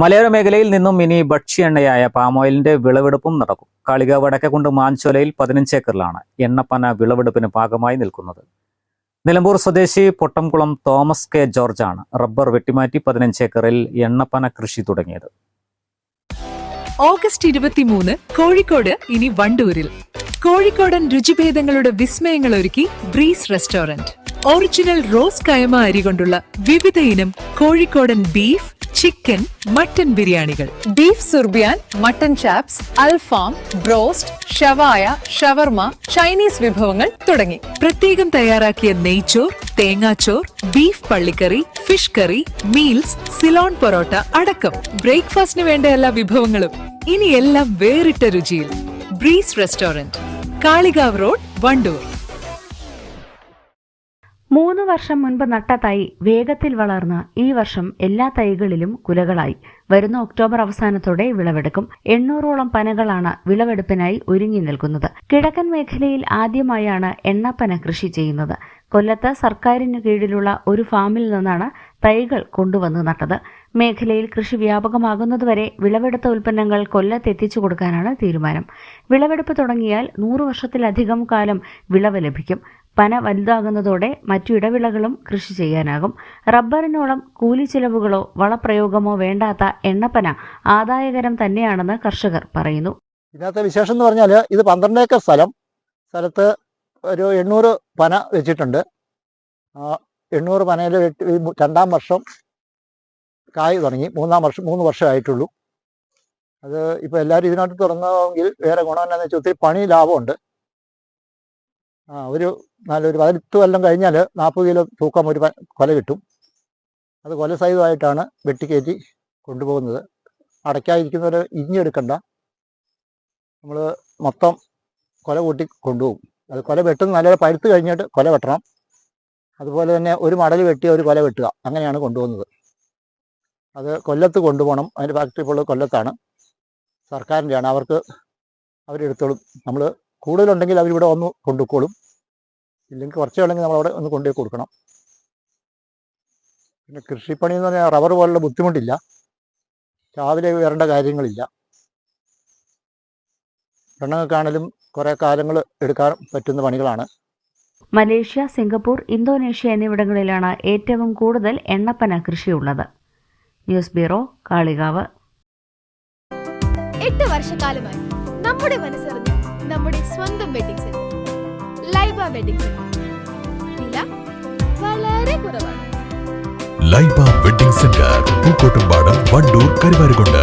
മലയോര മേഖലയിൽ നിന്നും ഇനി ഭക്ഷ്യ എണ്ണയായ പാമോയിലിന്റെ വിളവെടുപ്പും നടക്കും. കാളിക കൊണ്ട് മാഞ്ചോലയിൽ പതിനഞ്ച് ഏക്കറിലാണ് എണ്ണപ്പന വിളവെടുപ്പിന് ഭാഗമായി നിൽക്കുന്നത്. നിലമ്പൂർ സ്വദേശി പൊട്ടംകുളം തോമസ് കെ ജോർജാണ് റബ്ബർ വെട്ടിമാറ്റി പതിനഞ്ച് ഏക്കറിൽ എണ്ണപ്പന കൃഷി തുടങ്ങിയത്. ഓഗസ്റ്റ് ഇരുപത്തിമൂന്ന് കോഴിക്കോട് ഇനി വണ്ടൂരിൽ. കോഴിക്കോടൻ രുചിഭേദങ്ങളുടെ വിസ്മയങ്ങൾ ഒരുക്കി ബ്രീസ് റെസ്റ്റോറന്റ്. ഒറിജിനൽ റോസ് കയമ അരി കൊണ്ടുള്ള വിവിധ ഇനം കോഴിക്കോടൻ ബീഫ് ചിക്കൻ മട്ടൻ ബിരിയാണികൾ. ബീഫ് സുർബിയാൻ മട്ടൻ ചാപ്സ് അൽഫാം ബ്രോസ്റ്റ് ഷവായ ഷവർമ ചൈനീസ് വിഭവങ്ങൾ തുടങ്ങി. പ്രത്യേകം തയ്യാറാക്കിയ നെയ്ച്ചോർ തേങ്ങാച്ചോർ ബീഫ് പള്ളിക്കറി fish curry meals Ceylon parotta അടക്കം. ബ്രേക്ക്ഫാസ്റ്റിന് വേണ്ട എല്ലാ വിഭവങ്ങളും. ഇനി എല്ലാം വേറിട്ട രുചിയിൽ. Breeze restaurant Kalikavu road Wandoor. മൂന്ന് വർഷം മുൻപ് നട്ട തൈ വേഗത്തിൽ വളർന്ന് ഈ വർഷം എല്ലാ തൈകളിലും കുലകളായി. വരുന്ന ഒക്ടോബർ അവസാനത്തോടെ വിളവെടുക്കും. എണ്ണൂറോളം പനകളാണ് വിളവെടുപ്പിനായി ഒരുങ്ങി നിൽക്കുന്നത്. കിഴക്കൻ മേഖലയിൽ ആദ്യമായാണ് എണ്ണപ്പന കൃഷി ചെയ്യുന്നത്. കൊല്ലത്ത് സർക്കാരിന് കീഴിലുള്ള ഒരു ഫാമിൽ നിന്നാണ് തൈകൾ കൊണ്ടുവന്ന് നട്ടത്. മേഖലയിൽ കൃഷി വ്യാപകമാകുന്നതുവരെ വിളവെടുത്ത ഉൽപ്പന്നങ്ങൾ കൊല്ലത്ത് എത്തിച്ചു കൊടുക്കാനാണ് തീരുമാനം. വിളവെടുപ്പ് തുടങ്ങിയാൽ നൂറു വർഷത്തിലധികം കാലം വിളവ് ലഭിക്കും. പന വലുതാകുന്നതോടെ മറ്റു ഇടവിളകളും കൃഷി ചെയ്യാനാകും. റബ്ബറിനോളം കൂലി ചിലവുകളോ വളപ്രയോഗമോ വേണ്ടാത്ത എണ്ണപ്പന ആദായകരം തന്നെയാണെന്ന് കർഷകർ പറയുന്നു. ഇതിനകത്തെ വിശേഷം എന്ന് പറഞ്ഞാൽ ഇത് പന്ത്രണ്ട് ഏക്കർ സ്ഥലം. സ്ഥലത്ത് ഒരു എണ്ണൂറ് പന വെച്ചിട്ടുണ്ട്. എണ്ണൂറ് പനയിൽ രണ്ടാം വർഷം കായ് തുടങ്ങി. മൂന്നാം വർഷം മൂന്ന് വർഷമായിട്ടുള്ളൂ അത് ഇപ്പോൾ എല്ലാവരും ഇതിനകത്ത് തുടങ്ങുമെങ്കിൽ വേറെ ഗുണം എന്നാന്ന് വെച്ചാൽ ഒത്തിരി പണി ലാഭമുണ്ട്. ആ ഒരു നല്ലൊരു പതിനെട്ട് കൊല്ലം കഴിഞ്ഞാൽ നാൽപ്പത് കിലോ തൂക്കം ഒരു കൊല കിട്ടും. അത് കൊല സഹിതമായിട്ടാണ് വെട്ടിക്കയറ്റി കൊണ്ടുപോകുന്നത്. അടയ്ക്കാതിരിക്കുന്നവർ ഇഞ്ഞെടുക്കണ്ട. നമ്മൾ മൊത്തം കൊല കൂട്ടി കൊണ്ടുപോകും. അത് കൊല വെട്ടുന്ന നല്ല പഴുത്ത് കഴിഞ്ഞിട്ട് കൊല വെട്ടണം. അതുപോലെ തന്നെ ഒരു മടൽ വെട്ടി ഒരു കൊല വെട്ടുക. അങ്ങനെയാണ് കൊണ്ടുപോകുന്നത്. അത് കൊല്ലത്ത് കൊണ്ടുപോകണം. അതിന്റെ ഫാക്ടറി ഇപ്പോൾ കൊല്ലത്താണ്. സർക്കാരിന്റെയാണ്. അവർക്ക് അവരെടുത്തോളും. നമ്മൾ കൂടുതലുണ്ടെങ്കിൽ അവരിവിടെ ഒന്ന് കൊണ്ടുപോയിക്കോളും ഇല്ലെങ്കിൽ കുറച്ചേ ഉള്ളെങ്കിൽ നമ്മളവിടെ ഒന്ന് കൊണ്ടുപോയി കൊടുക്കണം. പിന്നെ കൃഷിപ്പണി എന്ന് പറഞ്ഞാൽ റബ്ബർ പോലുള്ള ബുദ്ധിമുട്ടില്ല. രാവിലെ വരേണ്ട കാര്യങ്ങളില്ല. പെണ്ണുങ്ങൾക്കാണേലും കുറേ കാലങ്ങൾ എടുക്കാൻ പറ്റുന്ന പണികളാണ്. മലേഷ്യ സിംഗപ്പൂർ ഇന്തോനേഷ്യ എന്നിവിടങ്ങളിലാണ് ഏറ്റവും കൂടുതൽ എണ്ണപ്പന കൃഷിയുള്ളത്. News bureau Kalikavu. എട്ട് വർഷക്കാലമായി നമ്മുടെ മനസ്സറിഞ്ഞ് നമ്മുടെ സ്വന്തം wedding centre Laiba wedding centre. വില വളരെ കുറവാണ്. Laiba wedding centre Pookkottumpadam Wandoor Karuvarakundu.